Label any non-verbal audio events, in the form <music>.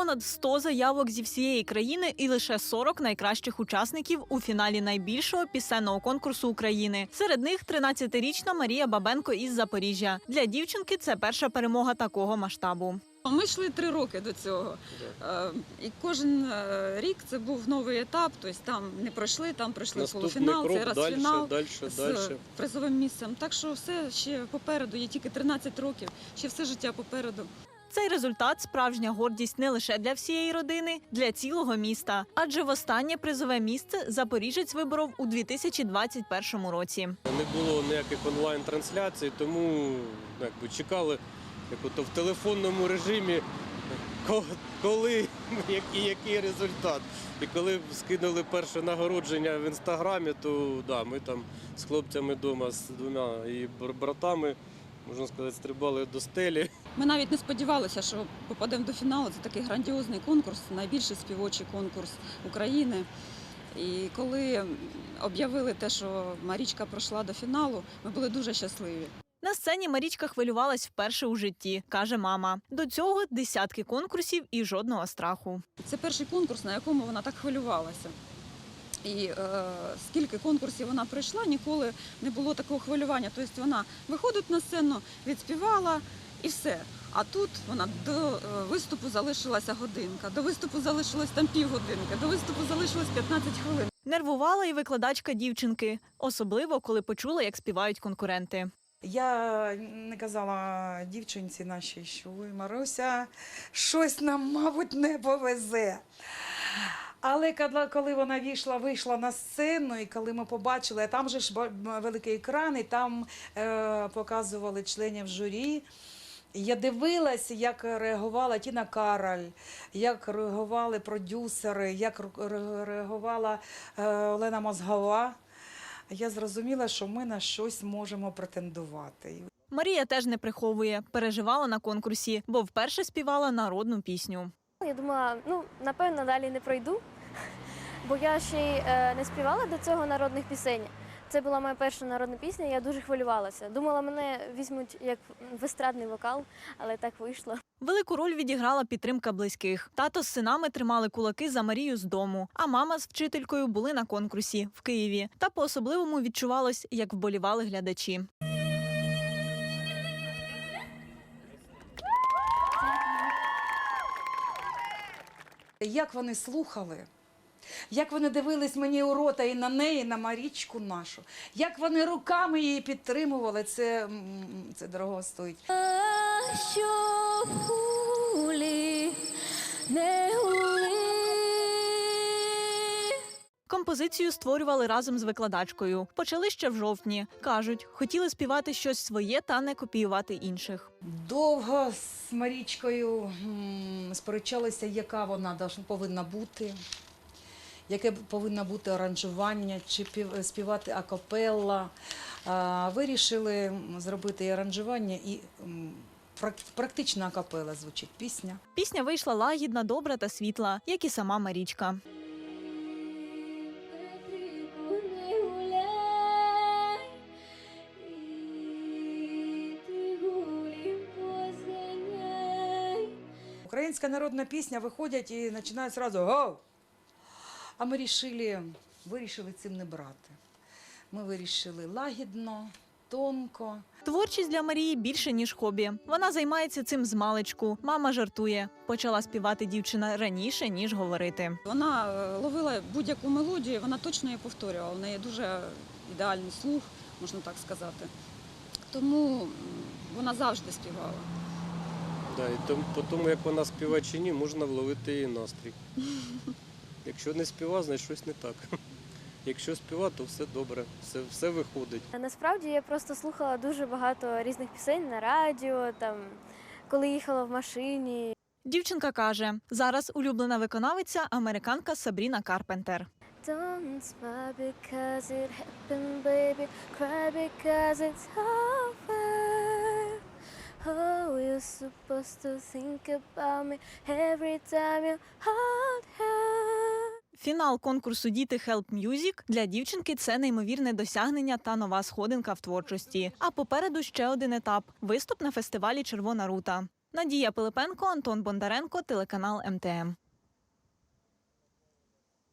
понад 100 заявок зі всієї країни і лише 40 найкращих учасників у фіналі найбільшого пісенного конкурсу України. Серед них 13-річна Марія Бабенко із Запоріжжя. Для дівчинки це перша перемога такого масштабу. Ми йшли три роки до цього. Е, І кожен е, рік це був новий етап. Тобто там не пройшли, там пройшли Наступний полуфінал, цей раз далі, фінал далі, з далі. призовим місцем. Так що все ще попереду. Є тільки 13 років, ще все життя попереду. Цей результат справжня гордість не лише для всієї родини, для цілого міста. Адже востаннє призове місце запоріжець виборов у 2021 році. Не було ніяких онлайн-трансляцій, тому якби чекали як в телефонному режимі, коли <laughs> який, який результат. І коли скинули перше нагородження в інстаграмі, то да, ми там з хлопцями вдома з двома і братами, можна сказати, стрибали до стелі. Ми навіть не сподівалися, що попадемо до фіналу. Це такий грандіозний конкурс, найбільший співочий конкурс України. І коли об'явили те, що Марічка пройшла до фіналу, ми були дуже щасливі. На сцені Марічка хвилювалась вперше у житті, каже мама. До цього десятки конкурсів і жодного страху. Це перший конкурс, на якому вона так хвилювалася. І е, скільки конкурсів вона пройшла, ніколи не було такого хвилювання. Тобто вона виходить на сцену, відспівала і все. А тут вона до е, виступу залишилася годинка, до виступу залишилось там півгодинки, до виступу залишилось 15 хвилин. Нервувала і викладачка дівчинки, особливо коли почула, як співають конкуренти. Я не казала дівчинці нашій, що ой, Маруся, щось нам, мабуть, не повезе. Але коли- коли вона вийшла, вийшла на сцену, і коли ми побачили, а там же ж великий екран, і там е, показували членів журі. Я дивилася, як реагувала Тіна Кароль, як реагували продюсери, як ре- реагувала е, Олена Мозгова. Я зрозуміла, що ми на щось можемо претендувати. Марія теж не приховує, переживала на конкурсі, бо вперше співала народну пісню. Я думала, ну напевно далі не пройду, бо я ще й е, не співала до цього народних пісень. Це була моя перша народна пісня, я дуже хвилювалася. Думала, мене візьмуть як в естрадний вокал, але так вийшло. Велику роль відіграла підтримка близьких. Тато з синами тримали кулаки за Марію з дому, а мама з вчителькою були на конкурсі в Києві. Та по-особливому відчувалось, як вболівали глядачі. Як вони слухали, як вони дивились мені у рота і на неї, і на Марічку нашу, як вони руками її підтримували, це, це дорого стоїть. Що гулі, не. Композицію створювали разом з викладачкою. Почали ще в жовтні. кажуть, хотіли співати щось своє та не копіювати інших. Довго з Марічкою сперечалися, яка вона повинна бути, яке повинно бути аранжування, чи пів- співати акапелла. Вирішили зробити і аранжування, і м, прак- практично акапелла звучить пісня. Пісня вийшла лагідна, добра та світла, як і сама Марічка. Українська народна пісня виходять і починають одразу гоу. А ми рішили, вирішили цим не брати. Ми вирішили лагідно, тонко. Творчість для Марії більше ніж хобі. Вона займається цим з маличку. Мама жартує. Почала співати дівчина раніше ніж говорити. Вона е, ловила будь-яку мелодію, вона точно її повторювала. У неї дуже ідеальний слух, можна так сказати. Тому вона завжди співала. Да, і тому, по тому, як вона співає чи ні, можна вловити її настрій. <laughs> Якщо не співа, значить щось не так. <laughs> Якщо співа, то все добре, все, все виходить. Насправді я просто слухала дуже багато різних пісень на радіо, там, коли їхала в машині. Дівчинка каже: зараз улюблена виконавиця американка Сабріна Карпентер. Don't smile because it happened, baby. Cry because it's over. Oh, you're supposed to think about me every time you hold her. Фінал конкурсу Діти Help Music для дівчинки це неймовірне досягнення та нова сходинка в творчості. А попереду ще один етап виступ на фестивалі Червона рута. Надія Пилипенко, Антон Бондаренко, телеканал МТМ.